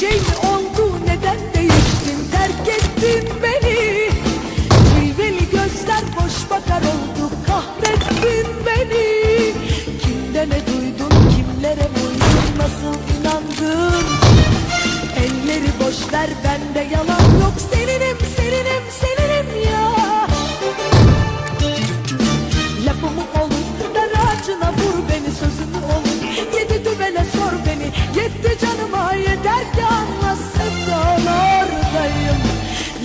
şey mi oldu? Neden değiştin? Terk ettin beni. Cilveli gözler boş bakar oldu kahrettin beni. Kimde ne duydun kimlere uydun nasıl inandın? Elleri boş ver bende yalan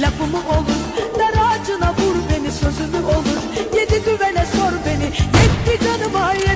Lafı mı olur Dar ağacına vur beni sözümü olur. Yedi düvele sor beni Yetti canıma yetti